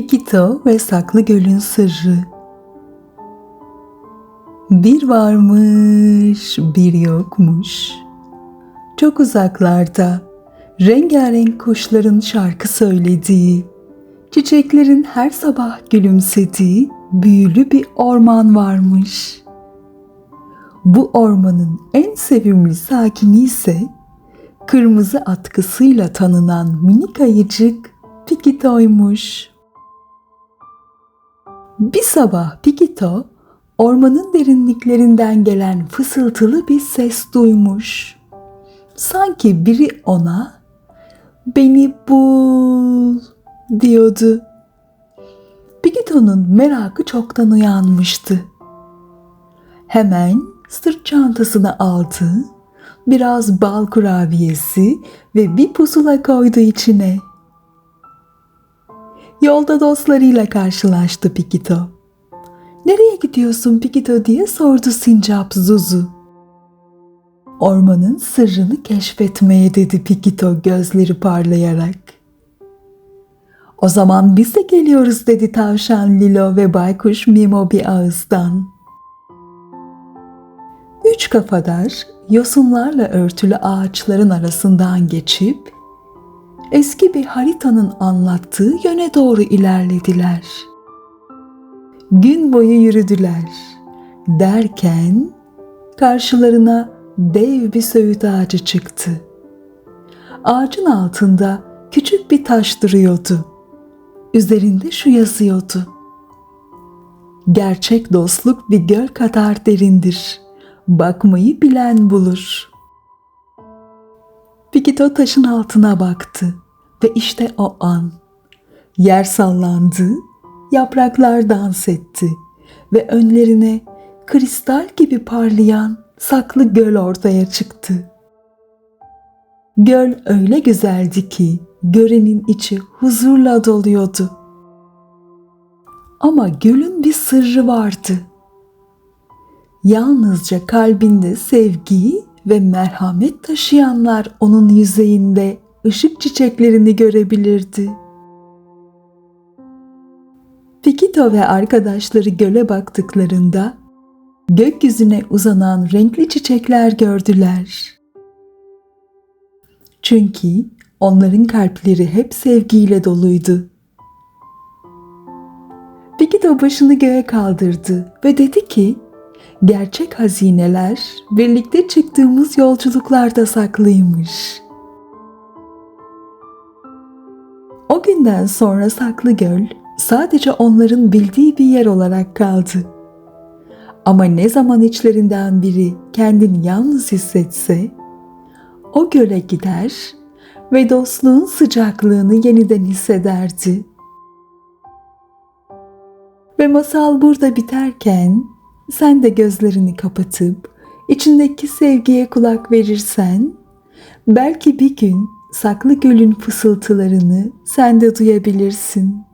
Pikito ve Saklı Göl'ün Sırrı Bir varmış, bir yokmuş. Çok uzaklarda, rengarenk kuşların şarkı söylediği, çiçeklerin her sabah gülümsediği büyülü bir orman varmış. Bu ormanın en sevimli sakini ise kırmızı atkısıyla tanınan minik ayıcık Pikito'ymuş. Bir sabah Pikito ormanın derinliklerinden gelen fısıltılı bir ses duymuş. Sanki biri ona beni bul diyordu. Pikito'nun merakı çoktan uyanmıştı. Hemen sırt çantasını aldı, biraz bal kurabiyesi ve bir pusula koydu içine. Yolda dostlarıyla karşılaştı Pikito. Nereye gidiyorsun Pikito diye sordu Sincap Zuzu. Ormanın sırrını keşfetmeye dedi Pikito gözleri parlayarak. O zaman biz de geliyoruz dedi tavşan Lilo ve baykuş Mimo bir ağızdan. Üç kafadar yosunlarla örtülü ağaçların arasından geçip eski bir haritanın anlattığı yöne doğru ilerlediler. Gün boyu yürüdüler. Derken karşılarına dev bir söğüt ağacı çıktı. Ağacın altında küçük bir taş duruyordu. Üzerinde şu yazıyordu. Gerçek dostluk bir göl kadar derindir. Bakmayı bilen bulur. Pikito taşın altına baktı ve işte o an yer sallandı, yapraklar dans etti ve önlerine kristal gibi parlayan saklı göl ortaya çıktı. Göl öyle güzeldi ki görenin içi huzurla doluyordu. Ama gölün bir sırrı vardı. Yalnızca kalbinde sevgiyi ve merhamet taşıyanlar onun yüzeyinde ışık çiçeklerini görebilirdi. Pikito ve arkadaşları göle baktıklarında gökyüzüne uzanan renkli çiçekler gördüler. Çünkü onların kalpleri hep sevgiyle doluydu. Pikito başını göğe kaldırdı ve dedi ki, gerçek hazineler birlikte çıktığımız yolculuklarda saklıymış. O günden sonra Saklı Göl sadece onların bildiği bir yer olarak kaldı. Ama ne zaman içlerinden biri kendini yalnız hissetse, o göle gider ve dostluğun sıcaklığını yeniden hissederdi. Ve masal burada biterken sen de gözlerini kapatıp içindeki sevgiye kulak verirsen belki bir gün saklı gölün fısıltılarını sen de duyabilirsin.''